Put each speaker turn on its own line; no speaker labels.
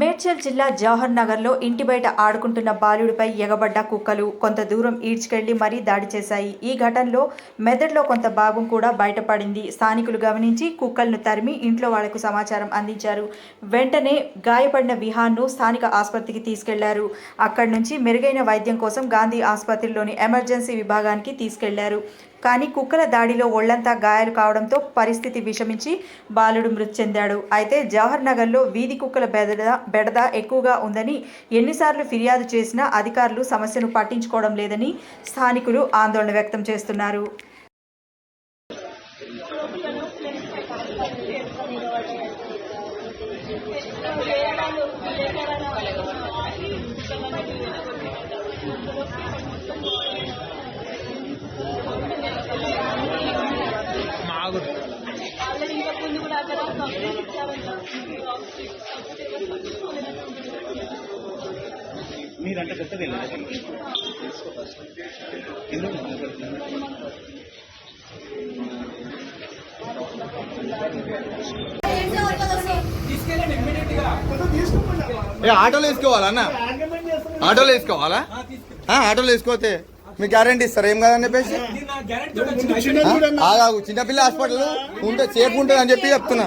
మేడ్చల్ జిల్లా జవహర్ నగర్లో ఇంటి బయట ఆడుకుంటున్న బాలుడిపై ఎగబడ్డ కుక్కలు కొంత దూరం ఈడ్చుకెళ్ళి మరీ దాడి చేశాయి. ఈ ఘటనలో మెదడులో కొంత భాగం కూడా బయటపడింది. స్థానికులు గమనించి కుక్కలను తరిమి ఇంట్లో వాళ్ళకు సమాచారం అందించారు. వెంటనే గాయపడిన విహాన్ను స్థానిక ఆసుపత్రికి తీసుకెళ్ళారు. అక్కడి నుంచి మెరుగైన వైద్యం కోసం గాంధీ ఆసుపత్రిలోని ఎమర్జెన్సీ విభాగానికి తీసుకెళ్ళారు. కానీ కుక్కల దాడిలో ఒళ్ళంతా గాయాలు కావడంతో పరిస్థితి విషమించి బాలుడు మృతి చెందాడు. అయితే జవహర్ నగర్లో వీధి కుక్కల బెదడ బెడద ఎక్కువగా ఉందని ఎన్నిసార్లు ఫిర్యాదు చేసినా అధికారులు సమస్యను పట్టించుకోవడం లేదని స్థానికులు ఆందోళన వ్యక్తం చేస్తున్నారు.
ఆల్రెడీ
మీరంటే కొత్తది ఎందుకు
ఏ ఆటోలో వేసుకోవాలా అన్న? ఆటోలో వేసుకోవాలా? ఆ, ఆటోలో వేసుకోతే మీకు గ్యారంటీ ఇస్తారు ఏం కాదని చెప్పేసి? చిన్నపిల్ల హాస్పిటల్ ఉంటే సేఫ్ ఉంటుంది అని చెప్పి చెప్తున్నా.